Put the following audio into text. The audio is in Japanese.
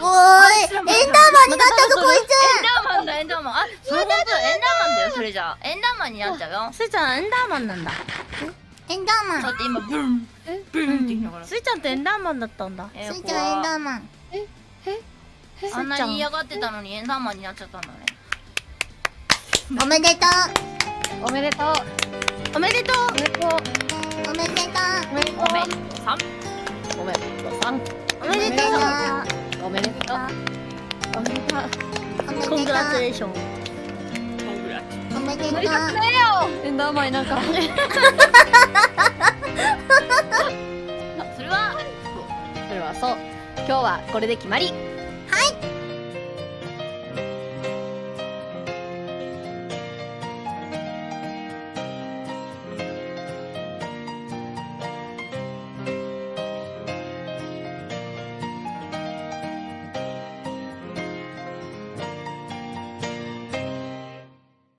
おーいエンダーマンになったぞこいエンダーマンだエンダーマンあそれ本当エンダーマンだよそれじゃ。エンダーマンになっちゃうよ。スイちゃんエンダーマンなんだ。つエンダーマン。だって今ブン。ブンって言いながらスイちゃんってエンダーマンだったんだ。えースイちゃんエンダーマン。あんなに嫌がってたのにエンダーマンになっちゃったんだね。おめでとおめでとう。おめでとう。おめでとう。う。おめでとう。おめでとう。おめでとう。おめでとうおめでとう。おめでとう。コングラチュレーションおめでとう。乗りたくねえよエンダーマンになんか。それはそれはそう。今日はこれで決まり。はい